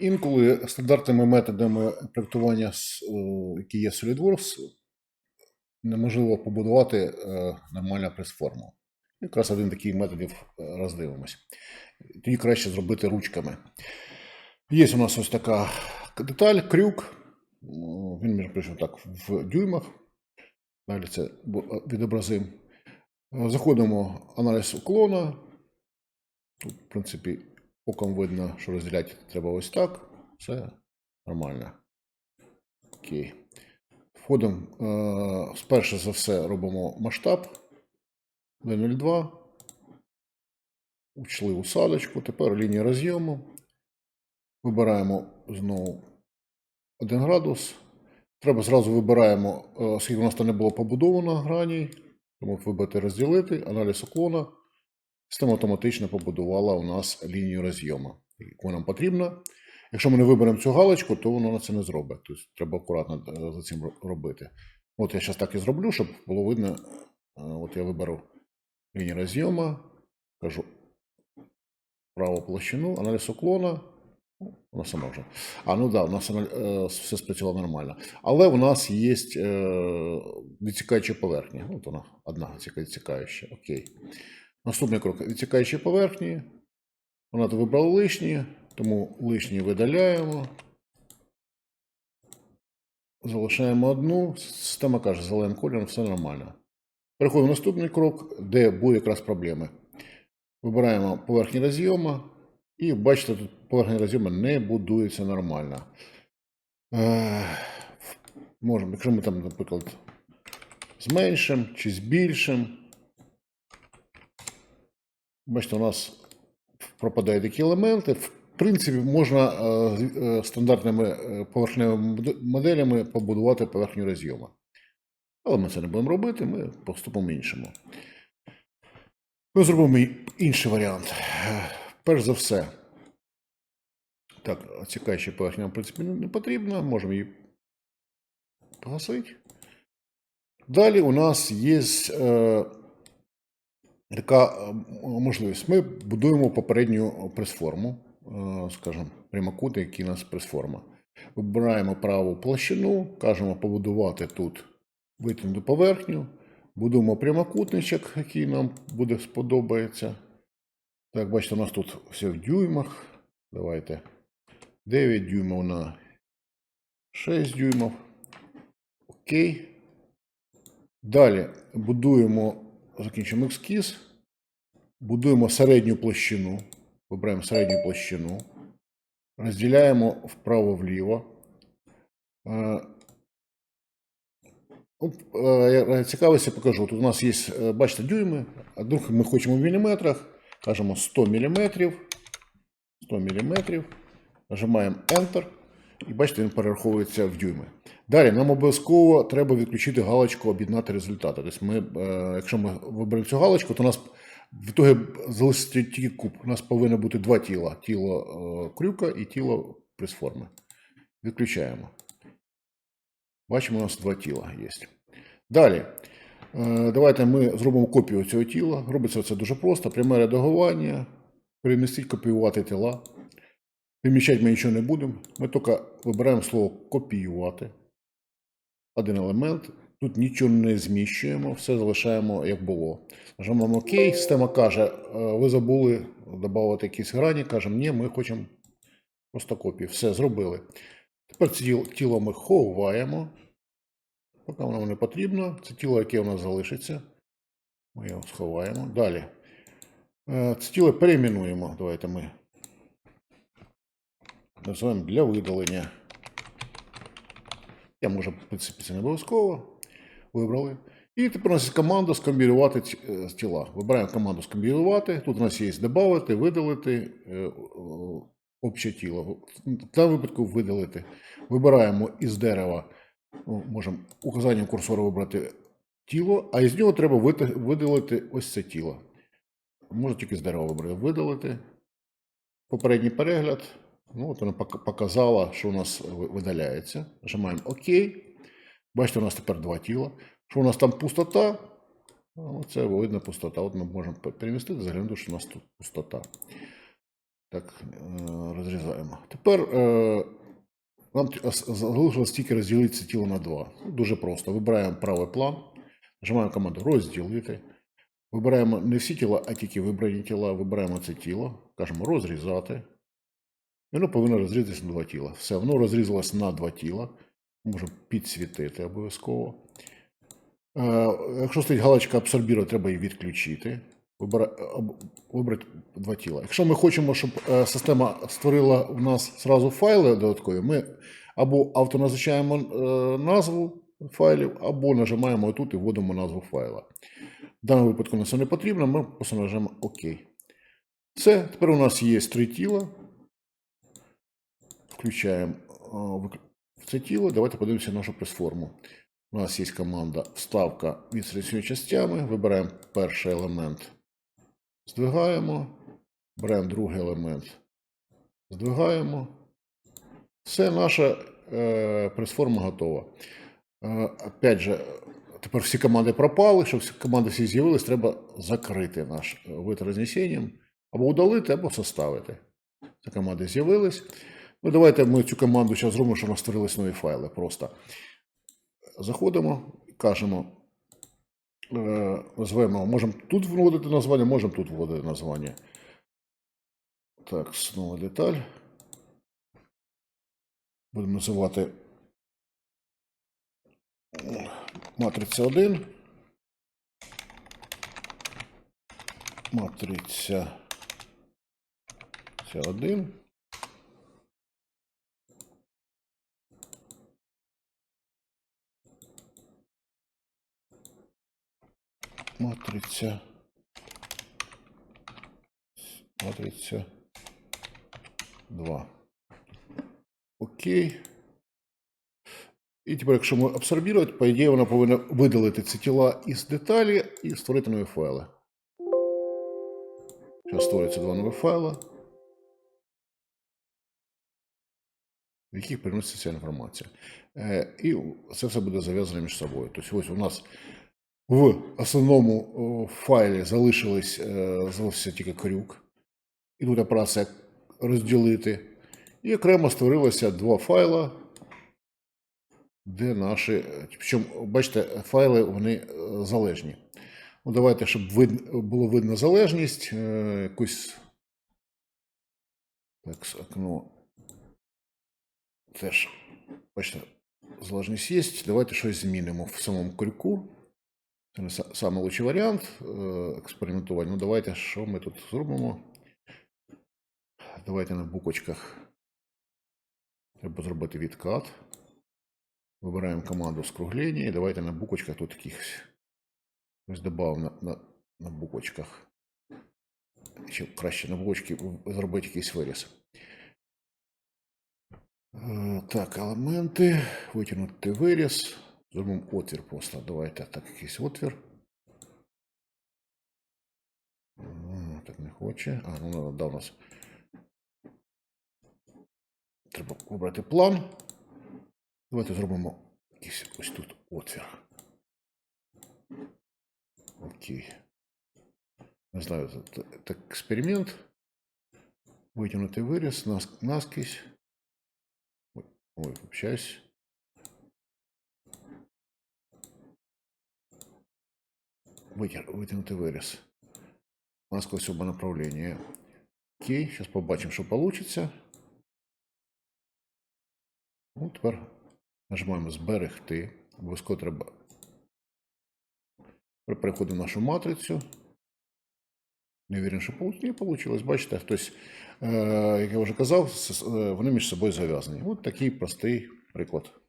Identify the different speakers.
Speaker 1: інколи стандартними методами проєктування, е, які є SolidWorks, неможливо побудувати е, нормальну прес-форму. Якраз один такий методів е, роздивимось. Тоді краще зробити ручками. Є у нас ось така деталь, крюк. Він, між прочим, так в дюймах. Далі це відобразимо. Заходимо в аналіз уклона. Тут, в принципі, оком видно, що розділяти треба ось так. Все нормально. Окей. Входимо. Е, спершу за все робимо масштаб 0,02. Учли усадочку. Тепер лінія роз'єму. Вибираємо знову 1 градус. Треба зразу вибираємо, е, оскільки у нас там не було побудовано граній, тому вибрати розділити, аналіз уклона. Система автоматично побудувала у нас лінію роз'єму, яку нам потрібно. Якщо ми не виберемо цю галочку, то воно це не зробить. Тобто треба акуратно е, за цим робити. От я зараз так і зроблю, щоб було видно. Е, От я виберу лінію роз'єму, кажу праву площину, аналіз уклона. Ну, Воно саме вже. А, ну да, у нас е, все спрацювало нормально. Але у нас є е, відсікаюча поверхня. От вона, одна відсіка- відсікаюча. Окей. Наступний крок. Відсікаючі поверхні. Вона тут вибрала лишні, тому лишні видаляємо. Залишаємо одну. Система каже, зеленим кольором все нормально. Переходимо в наступний крок, де буде якраз проблеми. Вибираємо поверхні роз'єму. І бачите, тут поверхня роз'єму не будується нормально. Е, можемо, якщо ми там, наприклад, зменшимо чи збільшимо. Бачите, у нас пропадають такі елементи. В принципі, можна е, е, стандартними е, поверхневими моделями побудувати поверхню роз'єму. Але ми це не будемо робити, ми поступимо іншому. Ми зробимо інший варіант. Перш за все, так, цікавіші поверхня, в принципі, не потрібна, можемо її погасити. Далі у нас є така е, можливість. Ми будуємо попередню прес-форму, е, скажімо, прямокутник, який у нас прес-форма. Вибираємо праву площину, кажемо побудувати тут витягнуту поверхню, будуємо прямокутничок, який нам буде сподобається. Так, бачите, у нас тут все в дюймах. Давайте 9 дюймів на 6 дюймів. Окей. Далі будуємо, закінчимо ескіз. Будуємо середню площину. Вибираємо середню площину. Розділяємо вправо-вліво. Е, е, я цікавості покажу. Тут у нас є, е, бачите, дюйми, а друг ми хочемо в міліметрах. Кажемо 100 мм. 100 мм. Нажимаємо Enter. І бачите, він перераховується в дюйми. Далі нам обов'язково треба відключити галочку об'єднати результати. Тобто ми, е, якщо ми виберемо цю галочку, то у нас в ітогі залишиться тільки куб. У нас повинно бути два тіла: тіло е, крюка і тіло пресформи. Відключаємо. Бачимо, у нас два тіла є. Далі. Е, Давайте ми зробимо копію цього тіла. Робиться це дуже просто. Пряме редагування. Перемістити, копіювати тіла. Приміщати ми нічого не будемо. Ми тільки вибираємо слово копіювати. Один елемент. Тут нічого не зміщуємо, все залишаємо як було. Нажимаємо ОК, система каже, «Е, ви забули додати якісь грані. Кажемо, ні, ми хочемо просто копію. Все, зробили. Тепер це тіло- тіло ми ховаємо. Поки воно не потрібно. Це тіло, яке у нас залишиться. Ми його сховаємо. Далі. Е, Це тіло перейменуємо. Давайте ми називаємо для видалення. Я можу, це не обов'язково. Вибрали. І тепер у нас є команда скомбінувати е, тіла. Вибираємо команду скомбінувати. Тут у нас є додати, видалити е, обще тіло. В даному випадку видалити. Вибираємо із дерева, ну, можемо указанням курсора вибрати тіло, а із нього треба видалити ось це тіло. Можна тільки з дерева вибрати. Видалити. Попередній перегляд. Ну, от вона показала, що у нас видаляється. Нажимаємо ОК. Бачите, у нас тепер два тіла. Що у нас там пустота? Це видно пустота. От ми можемо перемістити, заглянути, що у нас тут пустота. Так, е, розрізаємо. Тепер е, нам залишилось тільки розділити це тіло на два. Ну, Дуже просто. Вибираємо правий план, нажимаємо команду розділити. Вибираємо не всі тіла, а тільки вибрані тіла. Вибираємо це тіло, кажемо розрізати. Воно повинно розрізатися на два тіла. Все, воно розрізалось на два тіла. Можемо підсвітити обов'язково. Е, Якщо стоїть галочка абсорбірувати, треба її відключити. Вибрати два тіла. Якщо ми хочемо, щоб е, система створила в нас зразу файли додаткові, ми або автоназначаємо е, назву файлів, або нажимаємо тут і вводимо назву файла. В даному випадку нам це не потрібно, ми просто нажимаємо ОК. Все, тепер у нас є три тіла. Включаємо вик- в це тіло. Давайте подивимося нашу прес-форму. У нас є команда вставка від середньої частями. Вибираємо перший елемент, здвигаємо. Беремо другий елемент, здвигаємо. Все, наша е, прес-форма готова. Е, опять же, тепер всі команди пропали. Щоб всі команди всі з'явились, треба закрити наш е, вид рознесенням. Або удалити, або составити. Ці команди з'явились. Ну, давайте ми цю команду зараз зробимо, щоб у створились нові файли. Просто заходимо, кажемо, е, назвемо, можемо тут вводити названня, можемо тут вводити названня. Так, знову деталь. Будемо називати матриця 1. Матриця 1. Матриця. Матриця 2. Окей. І тепер, якщо ми абсорбувати, по ідеї, вона повинна видалити ці тіла із деталі і створити нові файли. Зараз створюється два нові файли, в яких переноситься ця інформація. І це все буде зав'язано між собою. Тобто, ось у нас в основному файлі залишились, е, залишився тільки крюк. І тут операція розділити. І окремо створилося два файла, де наші. Причому, бачите, файли вони е, залежні. Ну, давайте, щоб вид, було видно залежність, е, якусь. Так, окно. Теж, бачите, залежність є. Давайте щось змінимо в самому крюку. Це не лучший варіант е, експериментувати. Ну, давайте, що ми тут зробимо? Давайте на буквочках. Треба зробити відкат. Вибираємо команду скруглення і давайте на буквочках тут якихось. Ось додав на, на, на буквочках. Чи краще на буквочки зробити якийсь виріз. Е, Так, елементи. Витягнути виріз. Зробимо отвір просто. Давайте так, якийсь отвір. М, Так не хоче. А, ну да, у нас. Треба обрати план. Давайте зробимо якийсь ось тут отвір. Окей. Не знаю, це, це, це експеримент. Витягнути виріз, нас, наскізь. Ой, ой, Общаюсь. Витяг, витягнути виріз. Насквозь оба направлення. Окей, зараз побачимо, що вийде. Ну, тепер нажимаємо зберегти. Обов'язково треба. Переходимо в нашу матрицю. Не вірю, що вийшло. Бачите, хтось, як я вже казав, е, вони між собою зав'язані. От такий простий приклад.